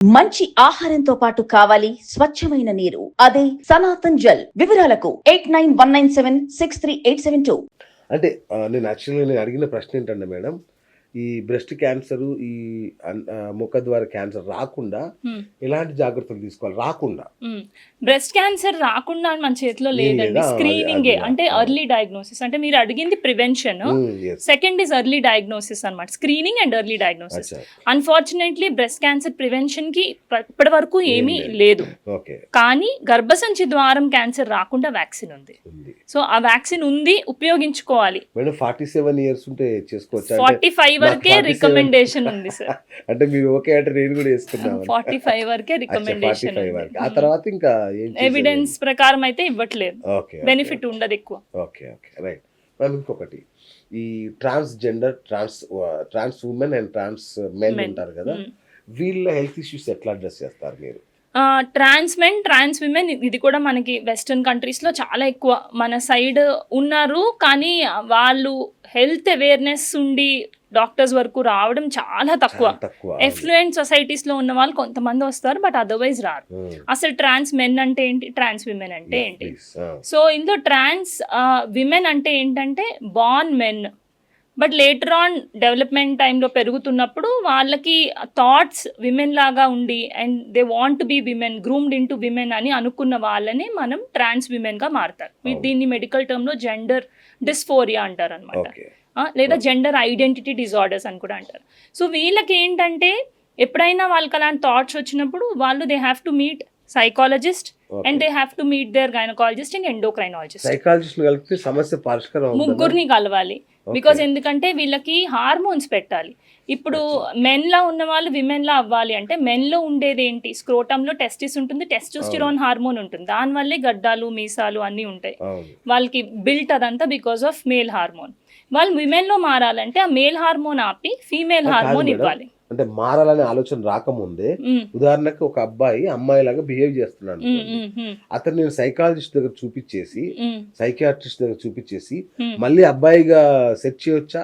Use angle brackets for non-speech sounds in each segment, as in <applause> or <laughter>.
మంచి ఆహారంతో పాటు కావాలి స్వచ్ఛమైన నీరు. అదే సనాతన్ జల్. వివరాలకు eight nine one nine seven six three eight seven two. అంటే నేను యాక్చువల్గా నేను అడిగిన ప్రశ్న ఏంటంటే మేడం ఈ బ్రెస్ట్ క్యాన్సర్ ఈ ఆ, ముఖద్వార క్యాన్సర్ రాకుండా. ఎలాంటి జాగ్రత్తలు తీసుకోవాలి? రాకుండా. బ్రెస్ట్ క్యాన్సర్ రాకుండా మన చేతిలో లేదండి. లేదా? స్క్రీనింగే. అంటే ఎర్లీ డయాగ్నోసిస్. అంటే మీరు అడిగింది prevention. Second is early diagnosis అన్నమాట. Screening and early diagnosis. Unfortunately breast cancer ప్రివెన్షన్కి ఇప్ప- ఇప్పటి వరకు ఏమీ లేదు. కానీ గర్భసంచి ద్వారం క్యాన్సర్ రాకుండా వ్యాక్సిన్ ఉంది. సో ఆ వ్యాక్సిన్ ఉంది ఉపయోగించుకోవాలి. ఫార్టీ సెవెన్ ఇయర్స్ ఉంటే చేసుకోవచ్చు? ఫార్టీ ఫైవ్ వరకే 47 రికమెండేషన్ ఉంది సార్ <laughs> అంటే మీరు ఓకే అంటే నేను కూడా వేసుకున్నాను ఫార్టీ ఫైవ్ వరకే. రికమెండేషన్ ఆ తర్వాత ఇంకా ఎవిడెన్స్ ప్రకారం అయితే ఇవ్వట్లేదు. ఓకే బెనిఫిట్ ఉండదు ఎక్కువ. Okay okay. రైట్ మ్యామ్ ఇంకొకటి. ఈ trans gender trans trans women and trans men. ఉంటారు కదా? Mm. వీళ్ళ హెల్త్ ఇష్యూస్ ఎట్లా అడ్రస్ చేస్తారు మీరు? ట్రాన్స్ మెన్ ట్రాన్స్ విమెన్ ఇది కూడా మనకి వెస్ట్రన్ కంట్రీస్లో చాలా ఎక్కువ. మన సైడ్ ఉన్నారు కానీ వాళ్ళు హెల్త్ అవేర్నెస్ ఉండి డాక్టర్స్ వరకు రావడం చాలా తక్కువ. ఎఫ్లూయెంట్ సొసైటీస్లో ఉన్న వాళ్ళు కొంతమంది వస్తారు బట్ అదర్వైజ్ రారు. అసలు ట్రాన్స్ మెన్ అంటే ఏంటి? ట్రాన్స్ విమెన్ అంటే ఏంటి. సో ఇందులో ట్రాన్స్ విమెన్ అంటే ఏంటంటే born men but later on development టైంలో పెరుగుతున్నప్పుడు వాళ్ళకి థాట్స్ విమెన్ లాగా ఉండి and they want be women groomed into women అని అనుకున్న వాళ్ళని మనం ట్రాన్స్ విమెన్గా మారుతారు. దీన్ని మెడికల్ టర్మ్లో జెండర్ డిస్ఫోరియా అంటారు అనమాట లేదా జెండర్ ఐడెంటిటీ డిజార్డర్స్ అని కూడా అంటారు. సో వీళ్ళకి ఏంటంటే ఎప్పుడైనా వాళ్ళకి అలాంటి థాట్స్ వచ్చినప్పుడు వాళ్ళు they have to meet psychologist and they have to meet their gynaecologist and endocrinologist psychologist కలిపితే సమస్య పరిష్కారం? ముగ్గురిని కలవాలి. బికాజ్ ఎందుకంటే వీళ్ళకి హార్మోన్స్ పెట్టాలి. ఇప్పుడు men లా ఉన్న వాళ్ళు women లా అవ్వాలి అంటే men లో ఉండేది ఏంటి? స్క్రోటంలో టెస్టిస్ ఉంటుంది టెస్టోస్టిరాన్ హార్మోన్ ఉంటుంది. దానివల్లే గడ్డాలు మీసాలు అన్నీ ఉంటాయి. వాళ్ళకి బిల్ట్ అదంతా బికాస్ ఆఫ్ మేల్ హార్మోన్ వాళ్ళు women లో మారాలంటే ఆ మేల్ హార్మోన్ ఆపి ఫీమేల్ హార్మోన్. ఇవ్వాలి. అంటే మారాలనే ఆలోచన రాకముందే ఉదాహరణకు ఒక అబ్బాయి అమ్మాయి లాగా బిహేవ్ చేస్తున్నాడు అతను నేను సైకాలజిస్ట్ దగ్గర చూపించేసి సైకియాట్రిస్ట్ దగ్గర చూపించేసి. మళ్ళీ అబ్బాయిగా సెట్ చేయొచ్చా?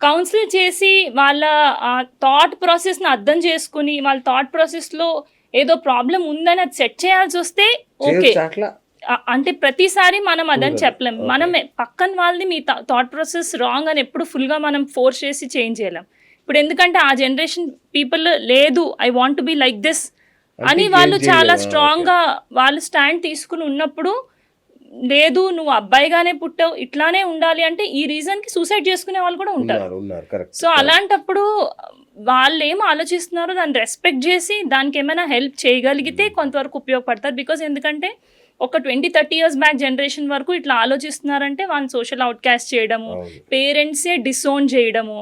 కౌన్సిల్ చేసి వాళ్ళ థాట్ ప్రాసెస్ని అర్థం చేసుకుని వాళ్ళ థాట్ ప్రాసెస్లో ఏదో ప్రాబ్లం ఉందని అది సెట్ చేయాల్సి వస్తే ఓకే. అంటే ప్రతిసారి మనం అదని. చెప్పలేం. మనం పక్కన వాళ్ళది మీ థాట్ ప్రాసెస్ రాంగ్ అని ఎప్పుడు ఫుల్గా మనం ఫోర్స్ చేసి చేంజ్ చేయలేం. ఇప్పుడు ఎందుకంటే ఆ జనరేషన్ పీపుల్ లేదు I want be like this అని వాళ్ళు చాలా చేయలేమా? స్ట్రాంగ్గా వాళ్ళు స్టాండ్ తీసుకుని ఉన్నప్పుడు లేదు నువ్వు అబ్బాయిగానే పుట్టావు ఇట్లానే ఉండాలి అంటే ఈ రీజన్కి సూసైడ్ చేసుకునే వాళ్ళు కూడా ఉంటారు. సో అలాంటప్పుడు వాళ్ళు ఏం ఆలోచిస్తున్నారో దాన్ని రెస్పెక్ట్ చేసి దానికి ఏమైనా హెల్ప్ చేయగలిగితే కొంతవరకు ఉపయోగపడతారు బికాజ్ ఎందుకంటే ఒక twenty thirty years back generation వరకు ఇట్లా ఆలోచిస్తున్నారంటే వాళ్ళని సోషల్ అవుట్కాస్ట్ చేయడము పేరెంట్సే డిసోన్ చేయడము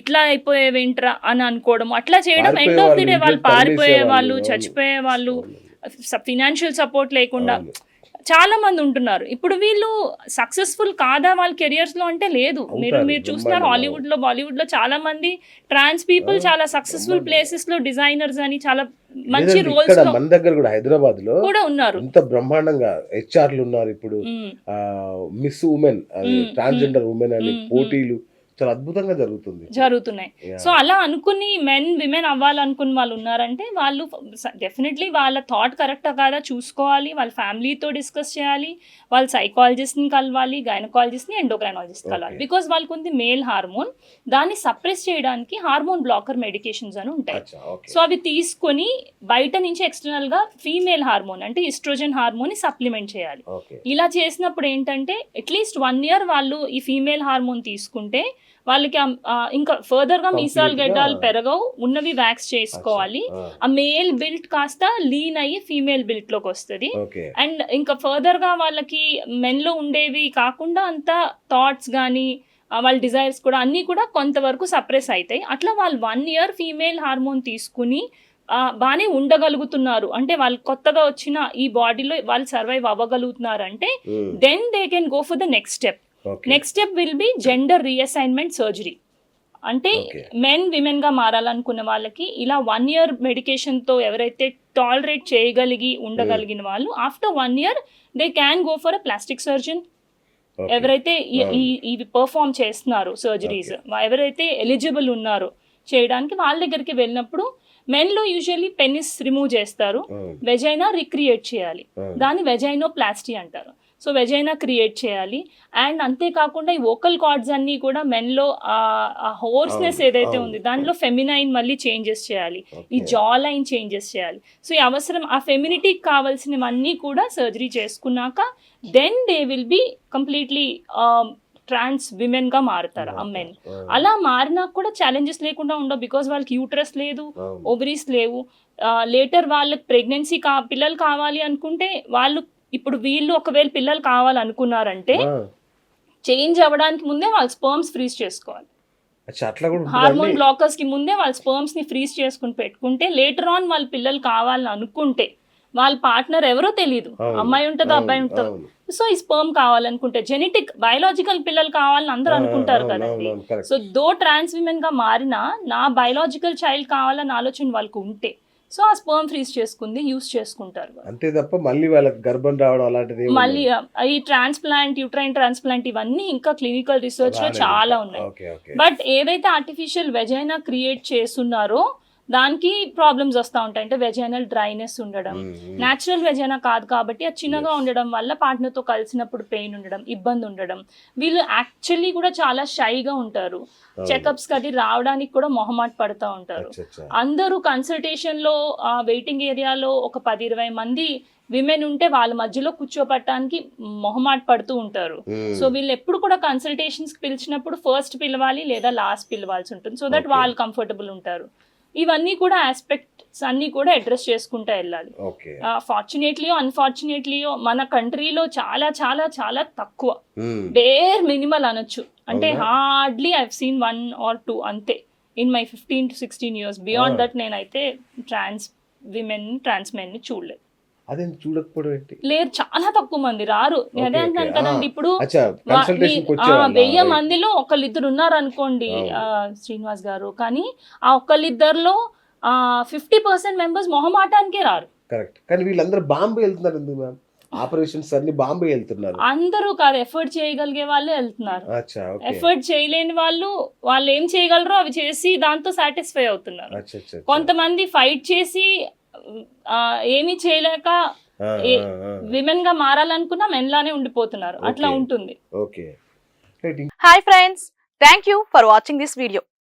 ఇట్లా అయిపోయేవేంట్రా అని అనుకోవడం అట్లా చేయడం ఎండ్ ఆఫ్ ది డే వాళ్ళు, పారిపోయే వాళ్ళు చచ్చిపోయే వాళ్ళు. ఫినాన్షియల్ సపోర్ట్ లేకుండా. చాలా మంది ఉంటున్నారు. ఇప్పుడు వీళ్ళు సక్సెస్ఫుల్ కాదా వాళ్ళ కెరియర్స్లో అంటే లేదు. మీరు మీరు చూస్తున్నారు. హాలీవుడ్లో బాలీవుడ్లో చాలా మంది ట్రాన్స్ పీపుల్ చాలా సక్సెస్ఫుల్. ప్లేసెస్లో డిజైనర్ అని చాలా మంచి రోల్స్ ఇక్కడ మన దగ్గర కూడా హైదరాబాద్లో కూడా ఉన్నారు. ఎంత బ్రహ్మాండంగా హెచ్ఆర్లు ఉన్నారు ఇప్పుడు. మిస్ ఉమెన్ ట్రాన్స్జెండర్ ఉమెన్ అని పోటీలు చాలా అద్భుతంగా జరుగుతుంది జరుగుతున్నాయి. సో అలా అనుకుని మెన్ విమెన్ అవ్వాలనుకున్న వాళ్ళు ఉన్నారంటే వాళ్ళు డెఫినెట్లీ వాళ్ళ థాట్ కరెక్టా కాదా చూసుకోవాలి వాళ్ళ ఫ్యామిలీతో డిస్కస్ చేయాలి వాళ్ళ సైకాలజిస్ట్ని కలవాలి గైనకాలజిస్ట్ని ఎండోక్రైనాలజిస్ట్ కలవాలి. బికాస్ వాళ్ళకు ఉంది మేల్ హార్మోన్ దాన్ని సప్రెస్ చేయడానికి హార్మోన్ బ్లాకర్ మెడికేషన్స్ అని ఉంటాయి. సో అవి తీసుకొని బయట నుంచి external గా ఫీమేల్ హార్మోన్ అంటే ఇస్ట్రోజన్ హార్మోన్ సప్లిమెంట్ చేయాలి. ఇలా చేసినప్పుడు ఏంటంటే అట్లీస్ట్ వన్ ఇయర్ వాళ్ళు ఈ ఫీమేల్ హార్మోన్ తీసుకుంటే వాళ్ళకి ఇంకా ఫర్దర్గా మీసాలు గడ్డాలు పెరగవు ఉన్నవి వ్యాక్స్ చేసుకోవాలి ఆ మేల్ బిల్ట్ కాస్త లీన్ అయ్యి ఫీమేల్ బిల్ట్లోకి వస్తుంది. అండ్ ఇంకా ఫర్దర్గా వాళ్ళకి men లో ఉండేవి కాకుండా అంతా థాట్స్ కానీ వాళ్ళ డిజైర్స్ కూడా అన్నీ కూడా కొంతవరకు సప్రెస్ అవుతాయి అట్లా వాళ్ళు వన్ ఇయర్ ఫీమేల్ హార్మోన్ తీసుకుని బాగానే ఉండగలుగుతున్నారు అంటే వాళ్ళు కొత్తగా వచ్చిన ఈ బాడీలో వాళ్ళు సర్వైవ్ అవ్వగలుగుతున్నారు అంటే. Then they can go for the next step. Next step will be gender reassignment surgery అంటే. మెన్ విమెన్గా మారాలనుకున్న వాళ్ళకి ఇలా వన్ ఇయర్ మెడికేషన్తో ఎవరైతే టాలరేట్ చేయగలిగి ఉండగలిగిన వాళ్ళు after one year they can go for a plastic surgeon. ఎవరైతే ఇవి పర్ఫామ్ చేస్తున్నారు సర్జరీస్ ఎవరైతే ఎలిజిబుల్ ఉన్నారో చేయడానికి వాళ్ళ దగ్గరికి వెళ్ళినప్పుడు మెన్లో యూజువల్లీ పెనిస్ రిమూవ్ చేస్తారు వెజైనా రిక్రియేట్ చేయాలి. అవును. దాన్ని వెజైనో ప్లాస్టీ అంటారు. సో వెజైనా క్రియేట్ చేయాలి అండ్ అంతేకాకుండా ఈ వోకల్ కార్డ్స్ అన్నీ కూడా మెన్లో ఆ హోర్స్నెస్ ఏదైతే. ఉంది దాంట్లో ఫెమినైన్ మళ్ళీ చేంజెస్ చేయాలి ఈ. జా లైన్ చేంజెస్ చేయాలి సో ఈ అవసరం ఆ ఫెమినిటీకి కావాల్సినవన్నీ కూడా సర్జరీ చేసుకున్నాక then they will be completely trans విమెన్గా మారుతారు ఆ మెన్ అవును, అలా మారినా కూడా ఛాలెంజెస్ లేకుండా ఉండవు బికాజ్ వాళ్ళకి యూట్రస్ లేదు. ఓవరీస్ లేవు లేటర్ వాళ్ళకి ప్రెగ్నెన్సీ కా పిల్లలు కావాలి అనుకుంటే వాళ్ళు ఇప్పుడు వీళ్ళు ఒకవేళ పిల్లలు కావాలనుకున్నారంటే చేంజ్ అవ్వడానికి ముందే వాళ్ళు స్పర్మ్స్ ఫ్రీజ్ చేసుకోవాలి హార్మోన్? బ్లాకర్స్కి ముందే వాళ్ళ స్పర్మ్స్ని ఫ్రీజ్ చేసుకుని పెట్టుకుంటే లేటర్ ఆన్ వాళ్ళ పిల్లలు కావాలని అనుకుంటే వాళ్ళ పార్ట్నర్ ఎవరో తెలియదు అమ్మాయి ఉంటుందో అబ్బాయి ఉంటుందో. సో ఈ స్పర్మ్ కావాలనుకుంటే జెనెటిక్ బయాలజికల్ పిల్లలు కావాలని అందరూ అనుకుంటారు కదండి. సో దో ట్రాన్స్ విమెన్గా మారినా నా బయాలజికల్ చైల్డ్ కావాలని ఆలోచన వాళ్ళకు ఉంటే సో ఆ స్పర్మ్ ఫ్రీజ్ చేసుకుంది యూస్ చేసుకుంటారు. అంతే తప్ప మళ్ళీ వాళ్ళకి గర్భం రావడం అలాంటిది మళ్ళీ ఈ ట్రాన్స్ప్లాంట్ యూట్రైన్ ట్రాన్స్ప్లాంట్ ఇవన్నీ ఇంకా క్లినికల్ రీసెర్చ్లో చాలా. ఉన్నాయి బట్ ఏదైతే ఆర్టిఫిషియల్ వెజైనా క్రియేట్ చేస్తున్నారో దానికి ప్రాబ్లమ్స్ వస్తూ ఉంటాయి అంటే వెజైనల్ డ్రైనెస్ ఉండడం. న్యాచురల్ వెజైనా కాదు కాబట్టి అది చిన్నగా. ఉండడం వల్ల పార్ట్నర్తో కలిసినప్పుడు పెయిన్ ఉండడం ఇబ్బంది ఉండడం వీళ్ళు యాక్చువల్లీ కూడా చాలా షైగా ఉంటారు. చెకప్స్ అది రావడానికి కూడా మొహమాట పడుతూ ఉంటారు. అందరూ కన్సల్టేషన్లో వెయిటింగ్ ఏరియాలో ఒక పది ఇరవై మంది విమెన్ ఉంటే వాళ్ళ మధ్యలో కూర్చోపట్టడానికి మొహమాట పడుతూ ఉంటారు. సో వీళ్ళు ఎప్పుడు కూడా కన్సల్టేషన్స్ పిలిచినప్పుడు ఫస్ట్ పిలవాలి లేదా లాస్ట్ పిలవాల్సి ఉంటుంది సో దట్. వాళ్ళు కంఫర్టబుల్ ఉంటారు ఇవన్నీ కూడా ఆస్పెక్ట్స్ అన్నీ కూడా అడ్రస్ చేసుకుంటూ వెళ్ళాలి. ఫార్చునేట్లీయో అన్ఫార్చునేట్లీయో మన కంట్రీలో చాలా చాలా చాలా తక్కువ. బేర్ మినిమల్ అనొచ్చు. అంటే? Hardly I seen one or two అంతే. In my fifteen to sixteen years beyond. That నేనైతే ట్రాన్స్ విమెన్ ట్రాన్స్ మెన్ని చూడలేదు. అదేం చూడకపోవడం ఏంటి? లేరు చాలా తక్కువ మంది రారు. నేను అదే అంటాను. కదండి. ఇప్పుడు వెయ్యి మందిలో ఒకళ్ళిద్దరు ఉన్నారనుకోండి అవును. ఆ, శ్రీనివాస్ గారు. కానీ ఆ ఒకళ్ళిద్దరిలో ఫిఫ్టీ పర్సెంట్ మెంబర్స్ మొహమాటానికే రారు. కరెక్ట్. కానీ వీళ్ళందరూ బాంబే వెళ్తున్నారు ఎందుకు మ్యామ్? ఆపరేషన్స్ అన్ని బాంబే వెళ్తున్నారు. అందరూ కాదు ఎఫర్ట్ చేయగలిగే వాళ్ళే వెళ్తున్నారు. ఎఫర్ట్ చేయలేని వాళ్ళు వాళ్ళు ఏం చేయగలరో అవి చేసి దాంతో సాటిస్ఫై అవుతున్నారు. కొంతమంది ఫైట్ చేసి ఏమీ చేయలేక. విమెన్గా మారాలనుకున్నా మెన్ లానే ఉండిపోతున్నారు. అట్లా Okay. ఉంటుంది. Hi friends thank you for watching this video